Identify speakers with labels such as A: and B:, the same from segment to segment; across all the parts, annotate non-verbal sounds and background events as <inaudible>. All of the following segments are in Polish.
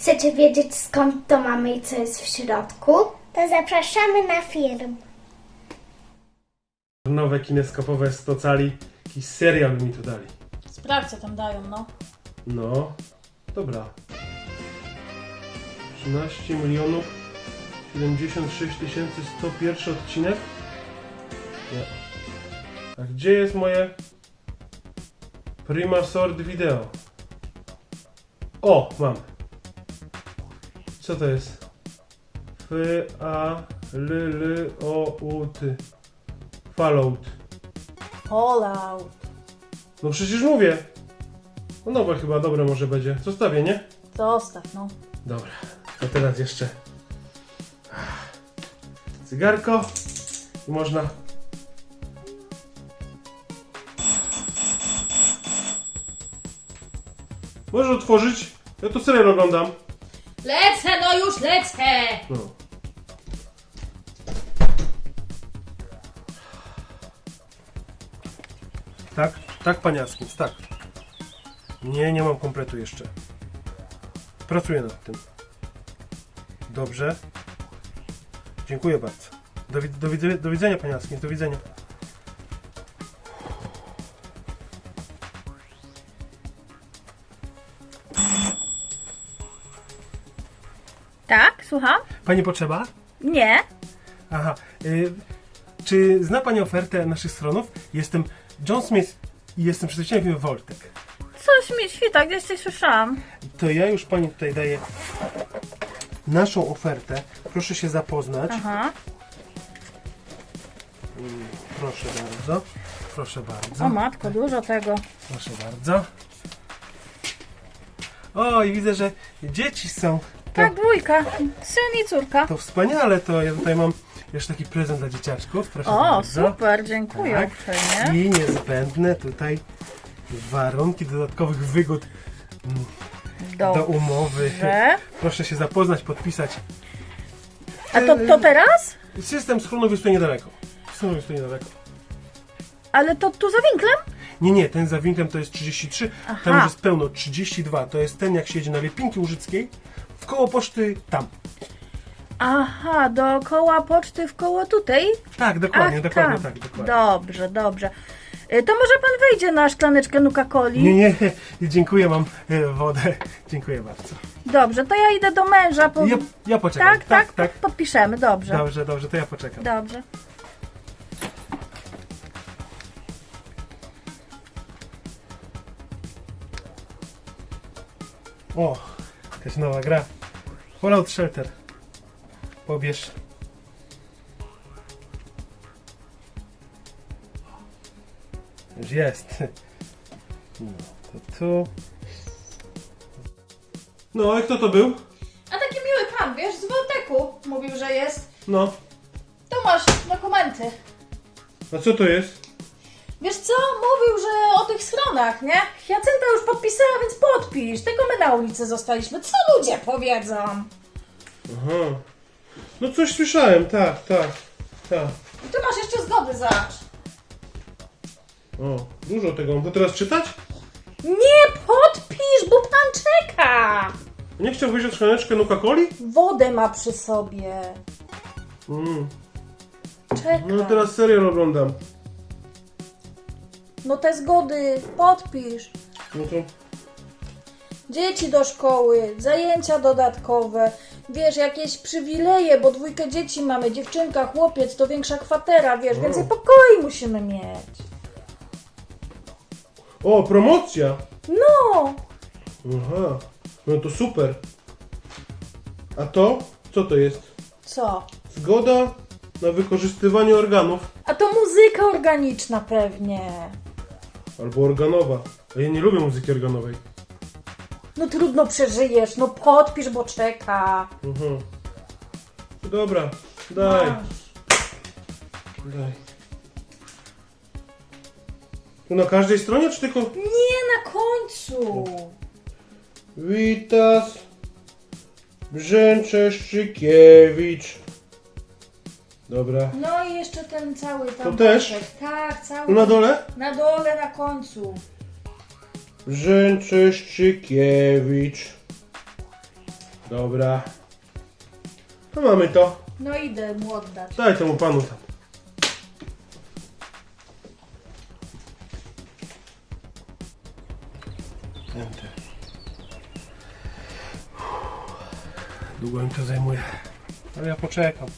A: Chcecie wiedzieć skąd to mamy i co jest w środku?
B: To zapraszamy na film.
C: Nowe kineskopowe 100 cali. Jakiś serial mi tu dali.
D: Sprawdź, co tam dają, no.
C: No, dobra. 13 milionów 76 tysięcy 101 odcinek? Nie. A gdzie jest moje Prima Sort Video? O, mam. Co to jest? F, A, L, L, O, U, T. Fallout.
D: Fallout.
C: No przecież mówię. No nowe chyba, dobre może będzie. Zostawię, nie?
D: Zostaw, no.
C: Dobra, a teraz jeszcze cygarko i można. Możesz otworzyć? Ja tu serial oglądam.
D: Lecę, no już lecę!
C: No. Tak, tak, paniackim, tak. Nie, nie mam kompletu jeszcze. Pracuję nad tym. Dobrze. Dziękuję bardzo. Do, do, widzenia- do widzenia, paniackim, do widzenia. Pani potrzeba?
E: Nie.
C: Aha. Y, czy zna Pani ofertę naszych stronów? Jestem John Smith i jestem przedstawicielem Voltek.
E: Coś mi świta, gdzieś coś słyszałam.
C: To ja już Pani tutaj daję naszą ofertę. Proszę się zapoznać.
E: Aha.
C: Proszę bardzo. Proszę bardzo.
E: O matko, dużo tego.
C: Proszę bardzo. O, i widzę, że dzieci są.
E: Tak, dwójka. Syn i córka.
C: to wspaniale, to ja tutaj mam jeszcze taki prezent dla dzieciaczków. Proszę
E: O,
C: bardzo.
E: super, dziękuję
C: Tak.
E: uprzejmie.
C: I niezbędne tutaj warunki dodatkowych wygód do umowy. Proszę się zapoznać, podpisać.
E: A to, to teraz?
C: System schronów jest tutaj niedaleko. Schronów jest tutaj niedaleko.
E: Ale to tu za winklem?
C: Nie, nie, ten za winklem to jest 33, tam
E: Aha.
C: już jest pełno 32. To jest ten, jak się jedzie na Liepinki Łużyckiej, koło poczty tam.
E: Aha, dookoła poczty w koło tutaj?
C: Tak, dokładnie,
E: Ach,
C: dokładnie
E: tam.
C: tak, dokładnie.
E: Dobrze, dobrze. Y, To może pan wyjdzie na szklaneczkę Nuka-Coli?
C: Nie, nie, <laughs> dziękuję, mam e, wodę. Dziękuję bardzo.
E: Dobrze, to ja idę do męża. Po...
C: Ja, ja poczekam.
E: tak, tak, tak, podpiszemy, dobrze.
C: Dobrze, dobrze, to ja poczekam.
E: Dobrze.
C: O, jakaś nowa gra. Fallout Shelter. Pobierz. Już jest. <laughs> No, to tu. No, i kto to był?
D: A taki miły pan, wiesz, z Wolteku mówił, że jest.
C: No,
D: Tu masz dokumenty.
C: a co to jest?
D: Wiesz co, mówił, że o tych stronach, nie? Jacynta już podpisała, więc podpisz. Tylko my na ulicy zostaliśmy. Co ludzie powiedzą?
C: Aha. No coś słyszałem, tak, tak, tak.
D: I tu masz jeszcze zgody, zobacz.
C: O, dużo tego. Mam to teraz czytać?
D: Nie podpisz, bo pan czeka.
C: Nie chciał wyjść od szklaneczkę Nuka-Coli?
D: Wodę ma przy sobie.
C: Mm.
D: Czeka.
C: No teraz serial oglądam.
D: No te zgody, podpisz.
C: No to...
D: Dzieci do szkoły, zajęcia dodatkowe, wiesz, jakieś przywileje, bo dwójkę dzieci mamy, dziewczynka, chłopiec, to większa kwatera, wiesz,
C: O.
D: więcej pokoi musimy mieć.
C: O, promocja!
D: No,
C: Aha, no to super. A to? Co to jest?
D: co?
C: Zgoda na wykorzystywanie organów.
D: A to muzyka organiczna pewnie.
C: Albo organowa. A ja nie lubię muzyki organowej.
D: No trudno przeżyjesz, no podpisz, bo czeka.
C: Mhm. Dobra, daj.
D: Masz.
C: Daj. Tu na każdej stronie, czy tylko...
D: Nie na końcu.
C: Witas Brzęczeszczykiewicz. Dobra.
D: No i jeszcze ten cały tam.
C: To też?
D: worek. Tak, cały.
C: Na dole?
D: Na dole, na końcu.
C: Brzęczeszczykiewicz. Dobra. To mamy to.
D: No idę mu oddać.
C: Daj temu panu tam. Długo mi to zajmuje. Ale ja poczekam.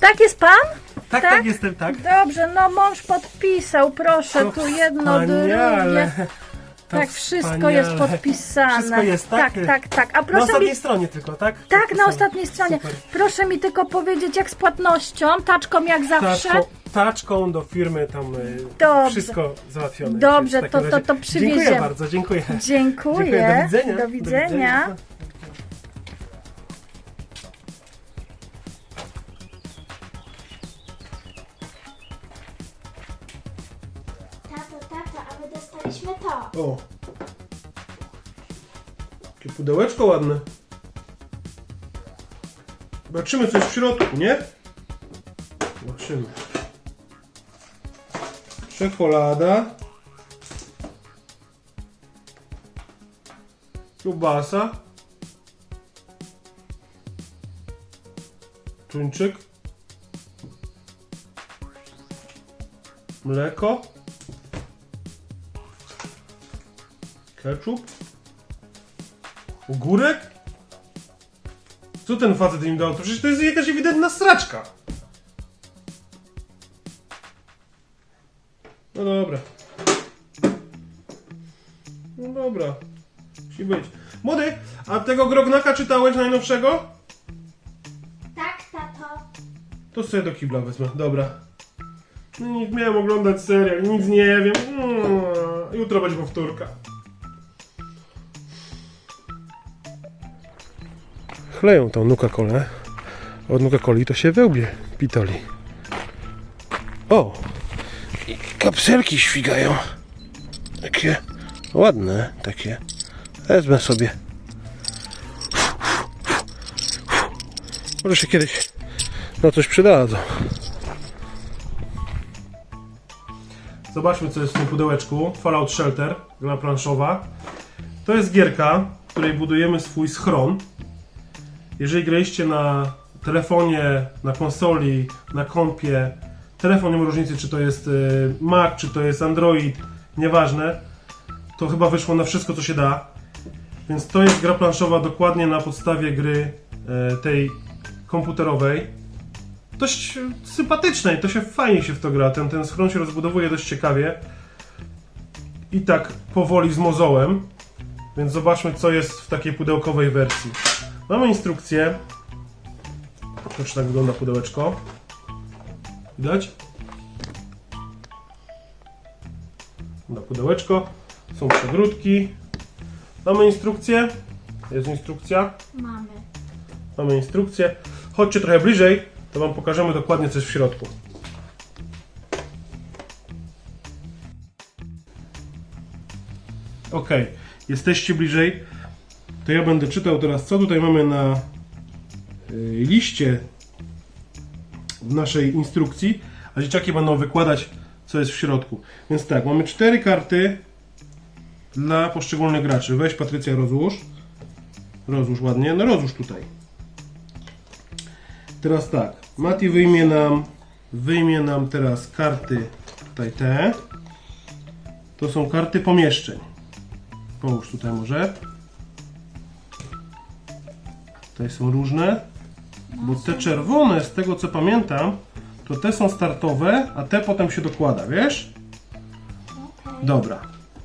E: Tak jest pan?
C: Tak, tak,
E: Tak?
C: jestem, tak.
E: Dobrze, no mąż podpisał, proszę, tu jedno,
C: wspaniale.
E: drugie.
C: To
E: Tak, wszystko
C: wspaniale.
E: jest podpisane.
C: Wszystko jest, tak?
E: Tak, tak, tak. A
C: Na
E: proszę
C: ostatniej
E: mi...
C: stronie tylko, tak?
E: Tak, na
C: Podpisane.
E: ostatniej stronie.
C: Super.
E: Proszę mi tylko powiedzieć, jak z płatnością, taczką jak zawsze.
C: Taczką, taczką do firmy tam y,
E: Dobrze.
C: wszystko załatwione.
E: Dobrze,
C: W takim
E: to- to-
C: razie
E: to
C: Dziękuję
E: przywieziemy.
C: bardzo, dziękuję.
E: Dziękuję.
C: Do widzenia.
E: Do widzenia.
C: Pudełeczko ładne. Zobaczymy coś w środku, nie? Zobaczymy. Czekolada. Kiełbasa. Tuńczyk. Mleko. Ketchup? Ogórek? Co ten facet im dał? To przecież to jest jakaś ewidentna straczka. No dobra. No dobra. Musi być. Młody, a tego Grognaka czytałeś najnowszego?
B: Tak, tato.
C: To sobie do kibla wezmę. Dobra. No nie miałem oglądać serial, nic nie wiem. Mm, Jutro będzie powtórka. Chleją tą nuka kolę. Od nuka coli to się wełbie pitoli. O! I kapselki świgają. Takie ładne, takie. Wezmę sobie. Może się kiedyś na coś przydadzą. Zobaczmy, co jest w tym pudełeczku. Fallout Shelter, gra planszowa. To jest gierka, w której budujemy swój schron. Jeżeli graliście na telefonie, na konsoli, na kompie, telefon nie ma różnicy, czy to jest y, Mac, czy to jest Android, nieważne. To chyba wyszło na wszystko, co się da. Więc to jest gra planszowa dokładnie na podstawie gry e, tej komputerowej dość sympatyczne i to się fajnie się w to gra. Ten, ten schron się rozbudowuje dość ciekawie. I tak powoli z mozołem. Więc zobaczmy, co jest w takiej pudełkowej wersji. Mamy instrukcję. Proszę, tak wygląda pudełeczko. Widać? Na pudełeczko. Są przegródki. Mamy instrukcję. Jest instrukcja.
B: Mamy.
C: Mamy instrukcję. Chodźcie trochę bliżej, to Wam pokażemy dokładnie co jest w środku. Ok, jesteście bliżej. To ja będę czytał teraz, co tutaj mamy na y, liście w naszej instrukcji, a dzieciaki będą wykładać, co jest w środku. Więc tak, mamy cztery karty dla poszczególnych graczy. Weź Patrycja, rozłóż. Rozłóż ładnie. No rozłóż tutaj. Teraz tak, Mati wyjmie nam, wyjmie nam teraz karty, tutaj te. To są karty pomieszczeń. Połóż tutaj może. Tutaj są różne. Bo te czerwone, z tego co pamiętam, to te są startowe, a te potem się dokłada, wiesz? Dobra.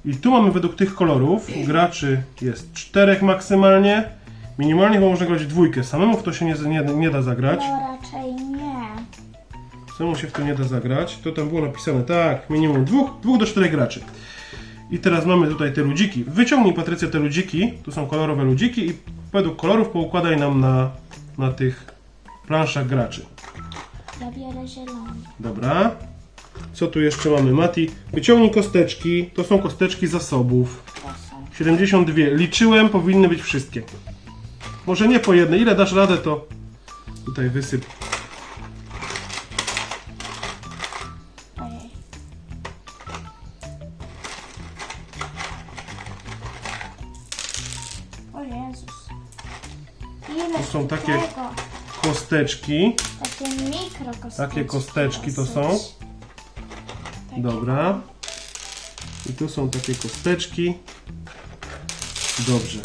C: I tu mamy według tych kolorów, graczy jest czterech maksymalnie. Minimalnie chyba można grać dwójkę. Samemu w to się nie, nie, nie da zagrać.
B: No raczej nie.
C: Samemu się w to nie da zagrać. To tam było napisane, tak, minimum dwóch, dwóch do czterech graczy. I teraz mamy tutaj te ludziki. Wyciągnij Patrycja te ludziki. Tu są kolorowe ludziki i według kolorów poukładaj nam na, na tych planszach graczy.
B: Ja biorę zielony.
C: Dobra. Co tu jeszcze mamy? Mati, wyciągnij kosteczki. To są kosteczki zasobów.
B: Proszę.
C: 72. Liczyłem, powinny być wszystkie. Może nie po jednej. Ile dasz radę, to tutaj wysyp. To są takie
B: tego?
C: kosteczki.
B: Takie mikrokosteczki.
C: Takie kosteczki to są. Dobra. I tu są takie kosteczki. Dobrze.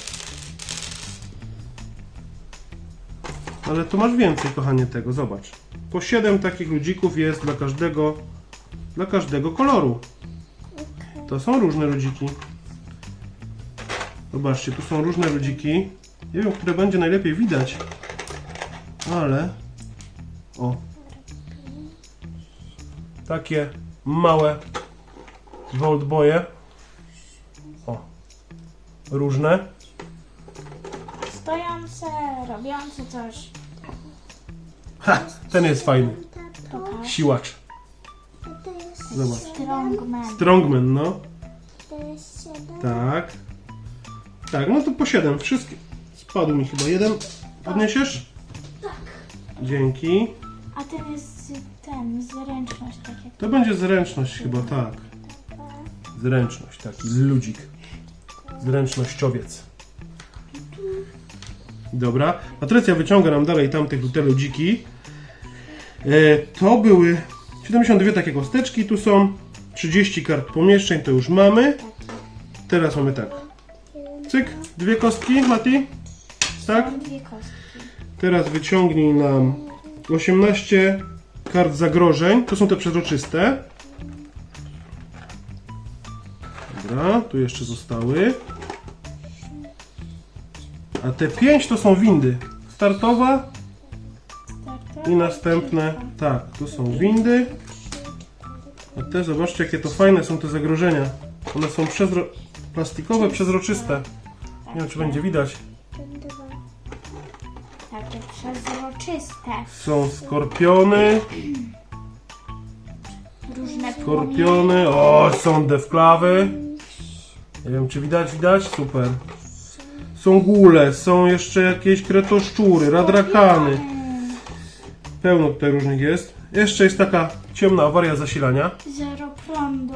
C: Ale tu masz więcej, kochanie, tego. Zobacz. Po 7 takich ludzików jest dla każdego dla każdego koloru. To są różne ludziki. Zobaczcie, tu są różne ludziki. Nie wiem, które będzie najlepiej widać. Ale o, takie małe Boye. O, różne.
B: Stojące, robiące coś.
C: Ha, ten jest fajny.
B: Pokaż.
C: Siłacz.
B: To jest
C: Zobacz.
B: strongman.
C: Strongman, no.
B: To jest.
C: Tak. Tak, no to po 7. Wszystkie. Spadł mi chyba jeden. Podniesiesz? Tak. Dzięki.
B: A ten jest ten, zręczność, tak jak
C: To będzie zręczność chyba, tak. Zręczność, taki ludzik. Zręcznościowiec. Dobra. Patrycja wyciąga nam dalej tamtych te ludziki. E, to były 72 takie kosteczki. Tu są 30 kart pomieszczeń, to już mamy. Teraz mamy tak. Cyk, dwie kostki, Mati. Tak? Teraz wyciągnij nam 18 kart zagrożeń. To są te przezroczyste. Dobra, tu jeszcze zostały. A te 5 to są windy. Startowa i następne. Tak, tu są windy. A te zobaczcie jakie to fajne są te zagrożenia. One są przezro... plastikowe, przezroczyste. Nie wiem czy będzie widać.
B: Przezroczyste.
C: Są skorpiony.
B: Różne
C: Skorpiony, o, są defklawy. Nie wiem, czy widać, widać? Super. Są gule, są jeszcze jakieś kretoszczury, radrakany. Pełno tutaj różnych jest. Jeszcze jest taka ciemna awaria zasilania.
B: Zero prądu.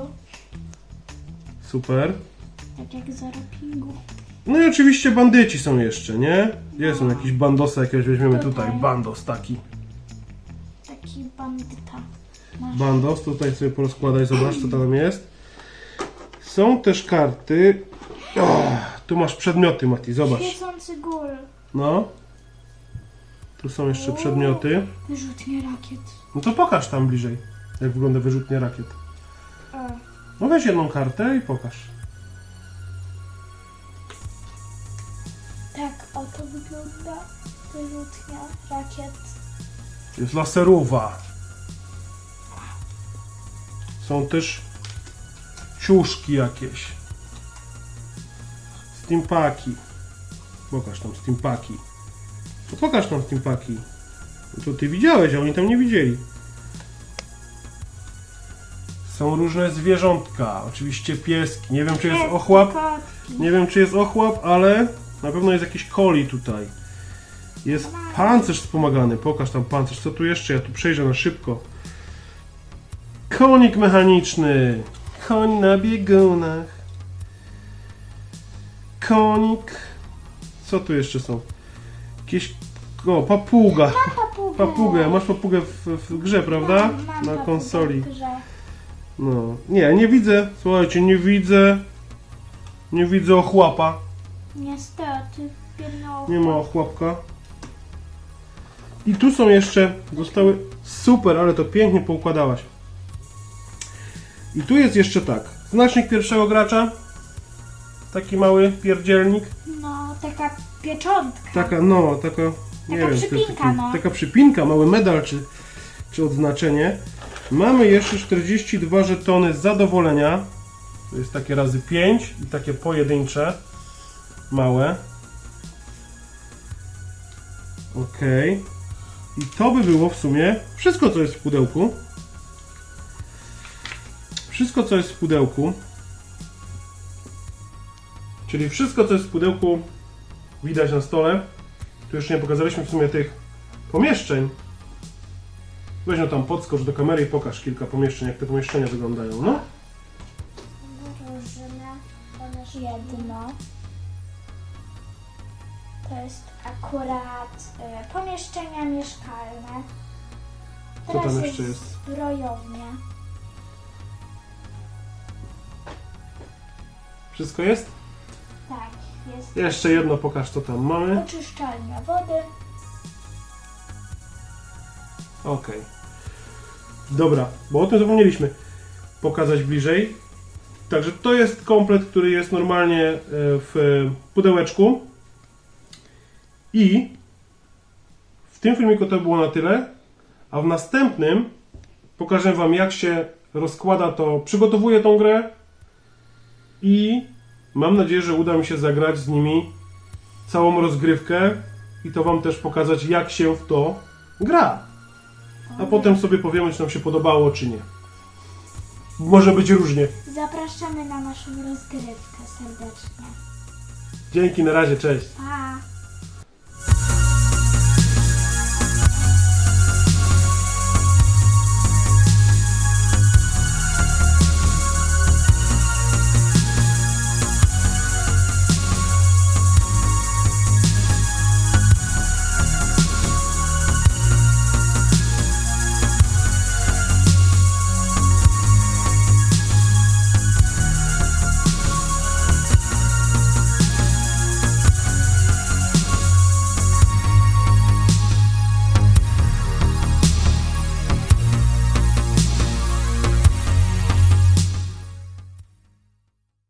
C: Super.
B: Tak jak zero pingu.
C: No i oczywiście bandyci są jeszcze, nie? Gdzie są jakieś bandosy jakiegoś weźmiemy tutaj. Bandos taki.
B: Taki bandyta.
C: Bandos, tutaj sobie porozkładaj, zobacz co tam jest. Są też karty. O, tu masz przedmioty, Mati, zobacz.
B: Świecący gól.
C: No. Tu są jeszcze przedmioty.
B: Wyrzutnie rakiet.
C: No to pokaż tam bliżej, jak wygląda wyrzutnia rakiet.
B: O.
C: No weź jedną kartę i pokaż.
B: Oto wygląda wyrzutnia rakiet.
C: Jest laserowa. Są też ciuszki jakieś. Steampaki. Pokaż tam steampaki. To pokaż tam steampaki. No to ty widziałeś, a oni tam nie widzieli. Są różne zwierzątka. Oczywiście pieski. Nie wiem czy jest ochłap. Nie wiem, czy jest ochłap, ale na pewno jest jakiś koli tutaj. Jest pancerz wspomagany. Pokaż tam pancerz. Co tu jeszcze? Ja tu przejrzę na szybko. Konik mechaniczny. Koń na biegunach. Konik. Co tu jeszcze są? Jakieś... O, papuga.
B: Papugę.
C: Papugę. Masz papugę w, w grze, prawda?
B: Mam, mam
C: Na konsoli. No. Nie, nie widzę. Słuchajcie, nie widzę. Nie widzę ochłapa.
B: Niestety,
C: Nie ma ochłapka. I tu są jeszcze, zostały super, ale to pięknie poukładałaś. I tu jest jeszcze tak, znacznik pierwszego gracza, taki mały pierdzielnik,
B: No, taka pieczątka.
C: taka no, taka, nie
B: Taka
C: wiem,
B: przypinka,
C: taki,
B: no.
C: taka przypinka, mały medal czy, czy odznaczenie. Mamy jeszcze 42 żetony zadowolenia, to jest takie razy 5 i takie pojedyncze, małe. Okej. I to by było w sumie wszystko, co jest w pudełku. Wszystko, co jest w pudełku. Czyli wszystko, co jest w pudełku, widać na stole. Tu jeszcze nie pokazaliśmy w sumie tych pomieszczeń. Weź no tam podskocz do kamery i pokaż kilka pomieszczeń, jak te pomieszczenia wyglądają. No.
B: Różne, jedno. To jest akurat y, pomieszczenia mieszkalne.
C: Co tam jeszcze jest?
B: zbrojownia.
C: Wszystko jest?
B: Tak, jest
C: Jeszcze jedno pokaż co tam mamy.
B: oczyszczalnia wody.
C: Okej. Dobra, bo o tym zapomnieliśmy pokazać bliżej. Także to jest komplet, który jest normalnie e, w pudełeczku. I w tym filmiku to było na tyle, a w następnym pokażę Wam jak się rozkłada to, przygotowuję tą grę i mam nadzieję, że uda mi się zagrać z nimi całą rozgrywkę i to Wam też pokazać jak się w to gra. A potem sobie powiemy, czy nam się podobało, czy nie. Może być różnie.
B: Zapraszamy na naszą rozgrywkę serdecznie.
C: Dzięki, na razie, cześć.
B: Pa!